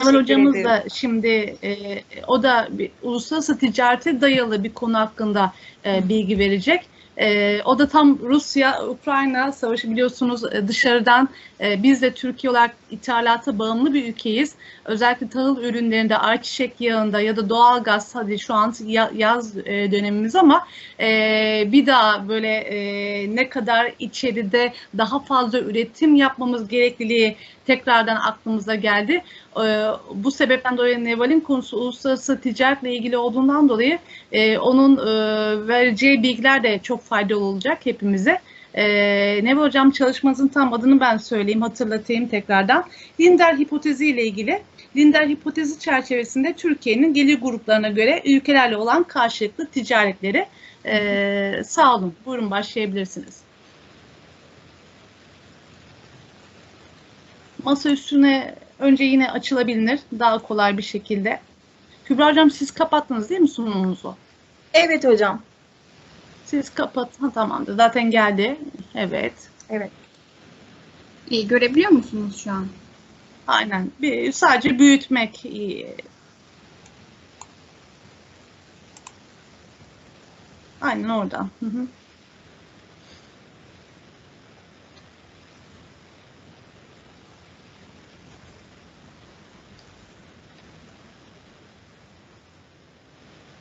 Kemal hocamız da şimdi e, o da bir, uluslararası ticarete dayalı bir konu hakkında e, bilgi verecek. E, o da tam Rusya-Ukrayna savaşı biliyorsunuz e, dışarıdan e, biz de Türkiye olarak ithalata bağımlı bir ülkeyiz. Özellikle tahıl ürünlerinde, ayçiçek yağında ya da doğalgaz hadi şu an ya- yaz e, dönemimiz ama e, bir daha böyle e, ne kadar içeride daha fazla üretim yapmamız gerekliliği tekrardan aklımıza geldi. Ee, bu sebepten dolayı Neval'in konusu uluslararası ticaretle ilgili olduğundan dolayı e, onun e, vereceği bilgiler de çok faydalı olacak hepimize. E, Neval Hocam çalışmanızın tam adını ben söyleyeyim, hatırlatayım tekrardan. Linder hipotezi ile ilgili. Linder hipotezi çerçevesinde Türkiye'nin gelir gruplarına göre ülkelerle olan karşılıklı ticaretleri. E, sağ olun. Buyurun başlayabilirsiniz. Masa üstüne önce yine açılabilir daha kolay bir şekilde. Kübra Hocam siz kapattınız değil mi sunumunuzu? Evet hocam. Siz kapat. Ha, tamamdır. Zaten geldi. Evet. Evet. İyi görebiliyor musunuz şu an? Aynen. Bir, sadece büyütmek iyi. Aynen oradan. Hı hı.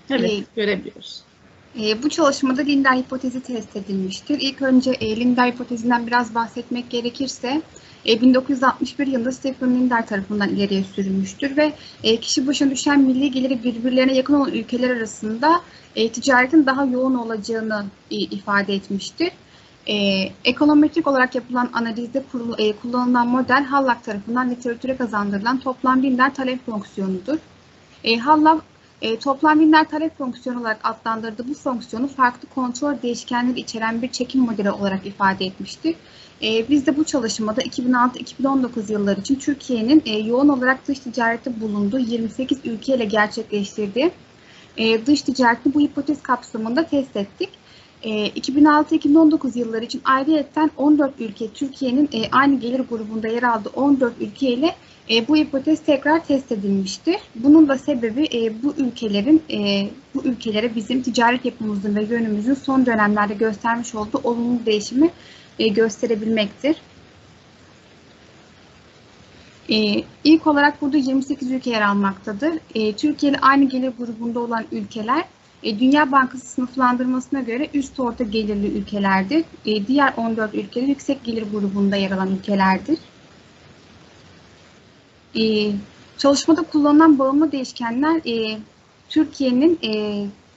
Evet, görebiliyoruz. E, bu çalışmada Linder hipotezi test edilmiştir. İlk önce e, Linder hipotezinden biraz bahsetmek gerekirse e, 1961 yılında Stephen Linder tarafından ileriye sürülmüştür ve e, kişi başına düşen milli geliri birbirlerine yakın olan ülkeler arasında e, ticaretin daha yoğun olacağını e, ifade etmiştir. E, ekonometrik olarak yapılan analizde e, kullanılan model Hallak tarafından literatüre kazandırılan toplam Linder talep fonksiyonudur. E, Hallak e, toplam binler talep fonksiyonu olarak adlandırdığı bu fonksiyonu farklı kontrol değişkenleri içeren bir çekim modeli olarak ifade etmiştir. E, biz de bu çalışmada 2006-2019 yılları için Türkiye'nin e, yoğun olarak dış ticarette bulunduğu 28 ülkeyle gerçekleştirdiği e, dış ticaretini bu hipotez kapsamında test ettik. E, 2006-2019 yılları için ayrıyetten 14 ülke Türkiye'nin e, aynı gelir grubunda yer aldığı 14 ülke ile e, bu hipotez tekrar test edilmiştir. Bunun da sebebi e, bu ülkelerin bu ülkelere bizim ticaret yapımızın ve yönümüzün son dönemlerde göstermiş olduğu olumlu değişimi gösterebilmektir. E, ilk olarak burada 28 ülke yer almaktadır. E, Türkiye ile aynı gelir grubunda olan ülkeler e, Dünya Bankası sınıflandırmasına göre üst orta gelirli ülkelerdir. E, diğer 14 ülkede yüksek gelir grubunda yer alan ülkelerdir. E, çalışmada kullanılan bağımlı değişkenler Türkiye'nin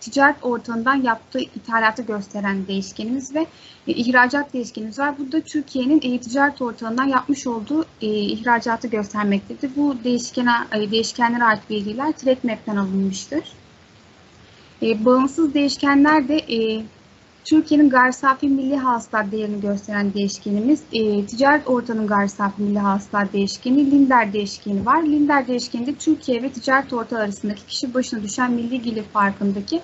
ticaret ortamından yaptığı ithalatı gösteren değişkenimiz ve ihracat değişkenimiz var. Burada Türkiye'nin e, ticaret ortamından yapmış olduğu ihracatı göstermektedir. Bu değişkene, e, değişkenlere ait bilgiler TradeMap'ten alınmıştır. E, bağımsız değişkenler de e, Türkiye'nin gayri safi milli hasılat değerini gösteren değişkenimiz, e, ticaret ortamının gayri safi milli hasılat değişkeni, Linder değişkeni var. Linder değişkeni de Türkiye ve ticaret ortağı arasındaki kişi başına düşen milli gelir farkındaki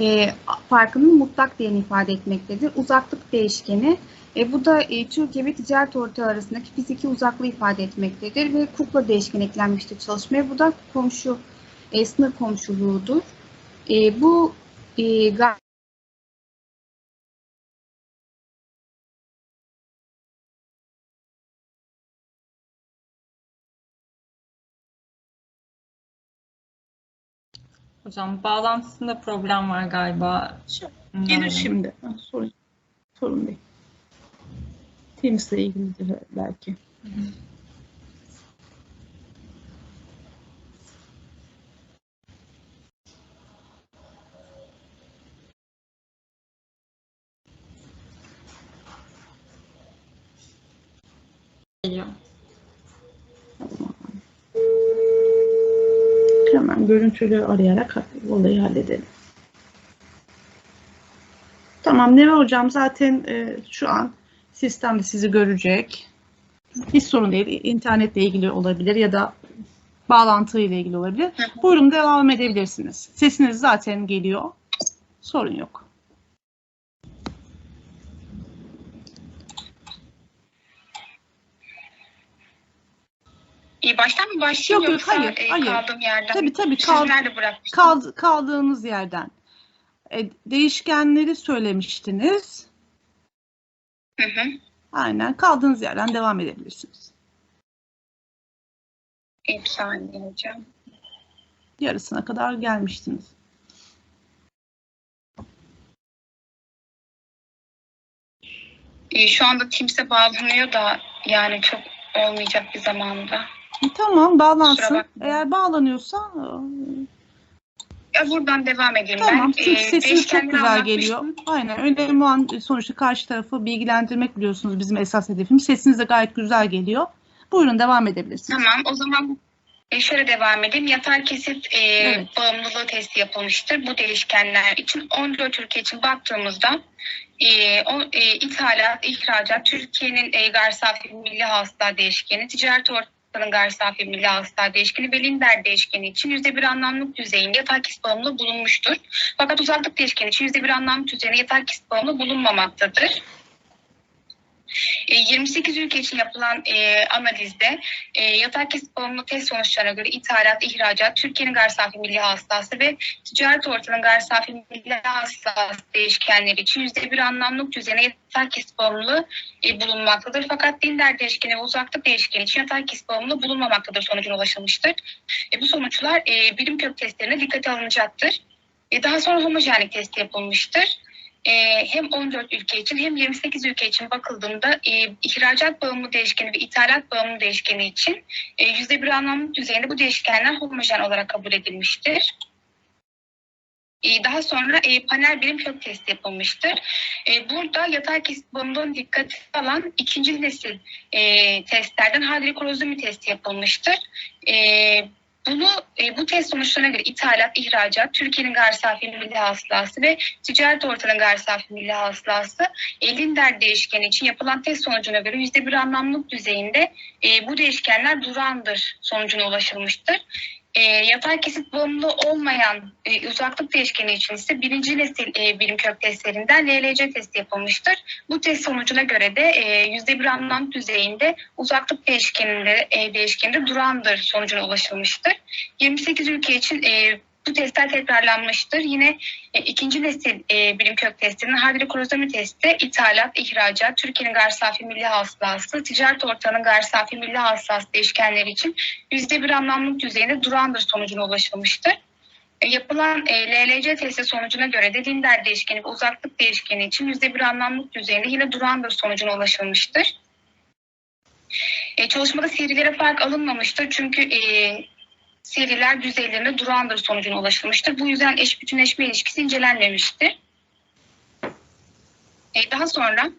e, farkının mutlak değerini ifade etmektedir. Uzaklık değişkeni, e, bu da e, Türkiye ve ticaret ortağı arasındaki fiziki uzaklığı ifade etmektedir ve kukla değişkeni eklenmiştir çalışmaya. Bu da komşu, e, sınır komşuluğudur. E, bu e, Hocam bağlantısında problem var galiba. Gelir Hmm. şimdi. Ha, sorun, sorun değil. Teams'le ilgilidir belki. Geliyor. Hemen görüntülü arayarak olayı halledelim. Tamam Neve Hocam zaten e, şu an sistemde sizi görecek. Hiç sorun değil. İnternetle ilgili olabilir ya da bağlantıyla ilgili olabilir. Buyurun devam edebilirsiniz. Sesiniz zaten geliyor. Sorun yok. E, baştan mı başlayayım Yok, yok, yoksa hayır, e, hayır. kaldığım yerden? Tabii tabii Siz kal, nerede bırakmıştınız? kal, kaldığınız yerden. E, değişkenleri söylemiştiniz. Hı hı. Aynen kaldığınız yerden devam edebilirsiniz. Bir saniye hocam. Yarısına kadar gelmiştiniz. E, şu anda Teams'e bağlanıyor da yani çok olmayacak bir zamanda. E, tamam bağlansın. Eğer bağlanıyorsa Ya buradan devam edeyim Tamam ben. çünkü E, sesiniz çok güzel geliyor. Aynen önemli olan sonuçta karşı tarafı bilgilendirmek biliyorsunuz bizim esas hedefimiz. Sesiniz de gayet güzel geliyor. Buyurun devam edebilirsiniz. Tamam o zaman e, şöyle devam edeyim. Yatay kesit e, Evet. bağımlılığı testi yapılmıştır. Bu değişkenler için 14 ülke için baktığımızda e, o, e, ithalat, ihracat, Türkiye'nin e, gayri safi milli hasıla değişkeni, ticaret ortamının gayri safi milli hasıla değişkeni ve Linder değişkeni için %1 anlamlık düzeyinde yatay kesit bağımlılığı bulunmuştur. Fakat uzaklık değişkeni için %1 anlamlık düzeyinde yatay kesit bağımlılığı bulunmamaktadır. E, 28 ülke için yapılan e, analizde e, yatay kesit bağımlı test sonuçlarına göre ithalat, ihracat, Türkiye'nin gayri safi milli hasılası ve ticaret ortamının gayri safi milli hasılası değişkenleri için %1 anlamlık düzeyine yatay kesit bağımlılığı e, bulunmaktadır. Fakat Linder değişkeni ve uzaklık değişkeni için yatay kesit bağımlılığı bulunmamaktadır sonucuna ulaşılmıştır. E, bu sonuçlar e, birim kök testlerine dikkate alınacaktır. E, daha sonra homojenlik testi yapılmıştır e, hem 14 ülke için hem 28 ülke için bakıldığında e, ihracat bağımlı değişkeni ve ithalat bağımlı değişkeni için e, %1 anlamlık düzeyinde bu değişkenler homojen olarak kabul edilmiştir. E, daha sonra e, panel birim kök testi yapılmıştır. E, burada yatay kesit bağımlılığını dikkate alan ikinci nesil e, testlerden hidrokolozumi testi yapılmıştır. E, bunu e, bu test sonuçlarına göre ithalat, ihracat, Türkiye'nin gayri safi milli hasılası ve ticaret ortamının gayri safi milli hasılası Linder değişkeni için yapılan test sonucuna göre yüzde bir anlamlık düzeyinde e, bu değişkenler durandır sonucuna ulaşılmıştır. E, yatay kesit bağımlı olmayan e, uzaklık değişkeni için ise birinci nesil e, birim kök testlerinden LLC testi yapılmıştır. Bu test sonucuna göre de e, yüzde bir anlam düzeyinde uzaklık değişkeninde, e, değişkeninde durandır sonucuna ulaşılmıştır. 28 ülke için e, bu testler tekrarlanmıştır. Yine e, ikinci nesil e, birim kök testinin hidrokolozami testi ithalat, ihracat, Türkiye'nin gayri safi milli hasılası, ticaret ortamının gayri safi milli hasılası değişkenleri için yüzde bir anlamlık düzeyinde durandır sonucuna ulaşılmıştır. E, yapılan e, LLC testi sonucuna göre de Linder değişkeni ve uzaklık değişkeni için yüzde bir anlamlık düzeyinde yine durandır sonucuna ulaşılmıştır. E, çalışmada serilere fark alınmamıştır çünkü e, seriler düzeylerinde durandır sonucuna ulaşılmıştır. Bu yüzden eş bütünleşme ilişkisi incelenmemiştir. E, daha sonra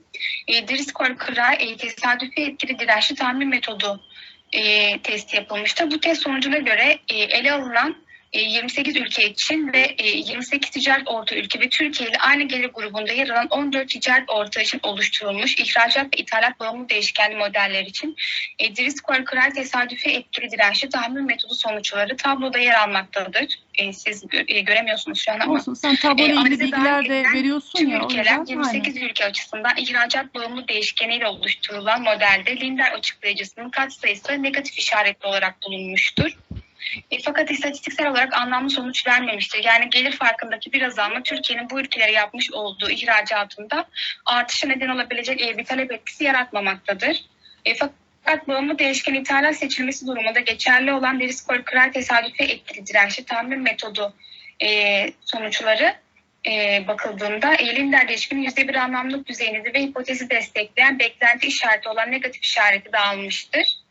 e, Driscoll kıra e, tesadüfi etkili dirençli tahmin metodu e, testi yapılmıştır. Bu test sonucuna göre ele alınan 28 ülke için ve e, 28 ticaret orta ülke ve Türkiye ile aynı gelir grubunda yer alan 14 ticaret orta için oluşturulmuş ihracat ve ithalat bağımlı değişkenli modeller için e, Driscoll kırar tesadüfi etkili dirençli tahmin metodu sonuçları tabloda yer almaktadır. E, siz gö- e, göremiyorsunuz şu an ama Olsun sen tabloyla E, ilgili bilgiler de veriyorsun ya o ülkeler yüzden. 28 Aynen. ülke açısından ihracat bağımlı değişkeniyle oluşturulan modelde Linder açıklayıcısının katsayısı negatif işaretli olarak bulunmuştur. E, fakat istatistiksel olarak anlamlı sonuç vermemiştir. Yani gelir farkındaki bir azalma Türkiye'nin bu ülkelere yapmış olduğu ihracatında artışa neden olabilecek e, bir talep etkisi yaratmamaktadır. E, fakat bağımlı değişken ithalat seçilmesi durumunda geçerli olan Driscoll kral tesadüfe etkili dirençli tahmin metodu e, sonuçları e, bakıldığında e, Linder değişkenin %1 anlamlık düzeyinde ve hipotezi destekleyen beklenti işareti olan negatif işareti de almıştır.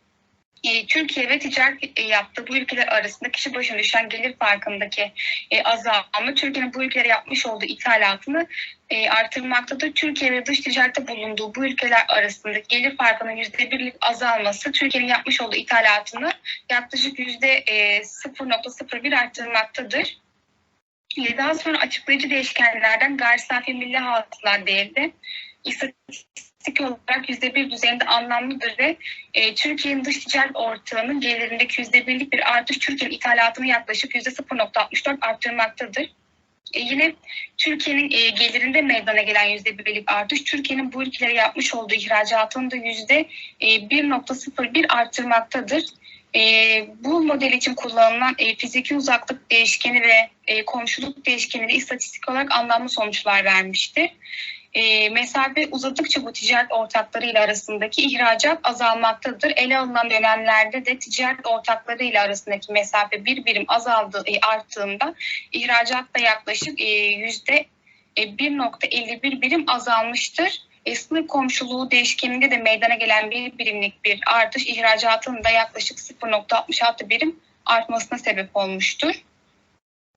E, Türkiye ve ticaret e, yaptığı bu ülkeler arasında kişi başına düşen gelir farkındaki e, azalma Türkiye'nin bu ülkelere yapmış olduğu ithalatını artırmaktadır. Türkiye ve dış ticarette bulunduğu bu ülkeler arasında gelir farkının yüzde birlik azalması Türkiye'nin yapmış olduğu ithalatını yaklaşık yüzde e, 0.01 arttırmaktadır. Daha sonra açıklayıcı değişkenlerden gayri safi milli hasılar değeri istatistik olarak yüzde bir düzeyinde anlamlıdır ve e, Türkiye'nin dış ticaret ortağının gelirindeki yüzde birlik bir artış Türkiye'nin ithalatını yaklaşık yüzde 0.64 arttırmaktadır. E, yine Türkiye'nin e, gelirinde meydana gelen yüzde birlik artış Türkiye'nin bu ülkelere yapmış olduğu ihracatını da yüzde e, 1.01 arttırmaktadır. E, bu model için kullanılan e, fiziki uzaklık değişkeni ve e, komşuluk değişkeni de istatistik olarak anlamlı sonuçlar vermiştir. E, mesafe uzadıkça bu ticaret ortaklarıyla arasındaki ihracat azalmaktadır. Ele alınan dönemlerde de ticaret ortaklarıyla arasındaki mesafe bir birim azaldığı, e, arttığında ihracat da yaklaşık e, yüzde e, 1.51 birim azalmıştır. E, sınır komşuluğu değişkeninde de meydana gelen bir birimlik bir artış ihracatın da yaklaşık 0.66 birim artmasına sebep olmuştur.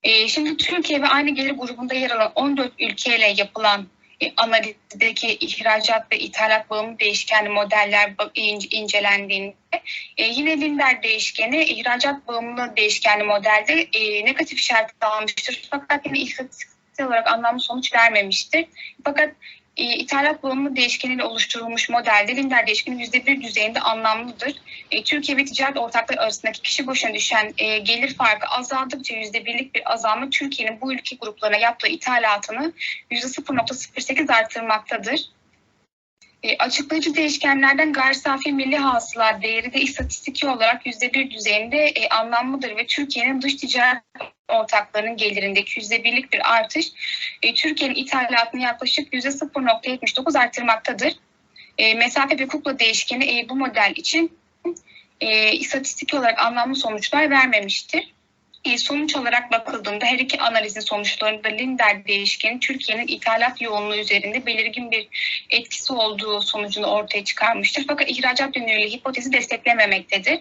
E, şimdi Türkiye ve aynı gelir grubunda yer alan 14 ülkeyle yapılan e, analizdeki ihracat ve ithalat bağımlı değişkenli modeller incelendiğinde e, yine Linder değişkeni ihracat bağımlı değişkenli modelde e, negatif işaret almıştır. Fakat yine istatistiksel olarak anlamlı sonuç vermemiştir. Fakat e, ithalat bağımlı değişkeniyle oluşturulmuş modelde Linder değişkeni %1 düzeyinde anlamlıdır. E, Türkiye ve ticaret ortakları arasındaki kişi başına düşen e, gelir farkı azaldıkça %1'lik bir azalma Türkiye'nin bu ülke gruplarına yaptığı ithalatını %0.08 artırmaktadır. E, açıklayıcı değişkenlerden gayri safi milli hasıla değeri de istatistiki olarak %1 düzeyinde e, anlamlıdır ve Türkiye'nin dış ticaret ortaklarının gelirindeki %1'lik bir artış e, Türkiye'nin ithalatını yaklaşık %0.79 artırmaktadır. E, mesafe ve kukla değişkeni e, bu model için e, istatistik olarak anlamlı sonuçlar vermemiştir. E, sonuç olarak bakıldığında her iki analizin sonuçlarında Linder değişkeni Türkiye'nin ithalat yoğunluğu üzerinde belirgin bir etkisi olduğu sonucunu ortaya çıkarmıştır. Fakat ihracat yönlü hipotezi desteklememektedir.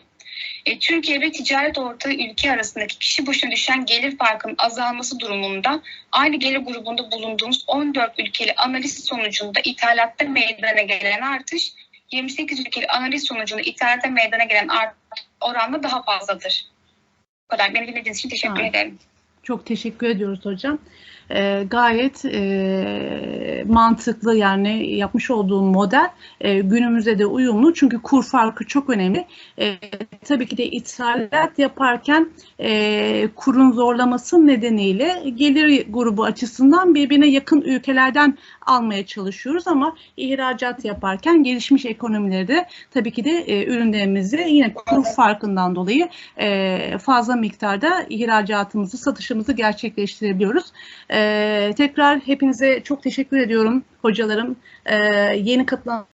E, Türkiye ve ticaret ortağı ülke arasındaki kişi başına düşen gelir farkının azalması durumunda aynı gelir grubunda bulunduğumuz 14 ülkeli analiz sonucunda ithalatta meydana gelen artış 28 ülkeli analiz sonucunda ithalata meydana gelen artış oranla daha fazladır. Bu kadar. Beni dinlediğiniz için teşekkür Ha. ederim. Çok teşekkür ediyoruz hocam. Ee, gayet e, mantıklı yani yapmış olduğum model e, günümüze de uyumlu çünkü kur farkı çok önemli. E, tabii ki de ithalat yaparken e, kurun zorlaması nedeniyle gelir grubu açısından birbirine yakın ülkelerden almaya çalışıyoruz ama ihracat yaparken gelişmiş ekonomilerde tabii ki de e, ürünlerimizi yine kur farkından dolayı e, fazla miktarda ihracatımızı, satışımızı gerçekleştirebiliyoruz. E, tekrar hepinize çok teşekkür ediyorum hocalarım. E, yeni katılan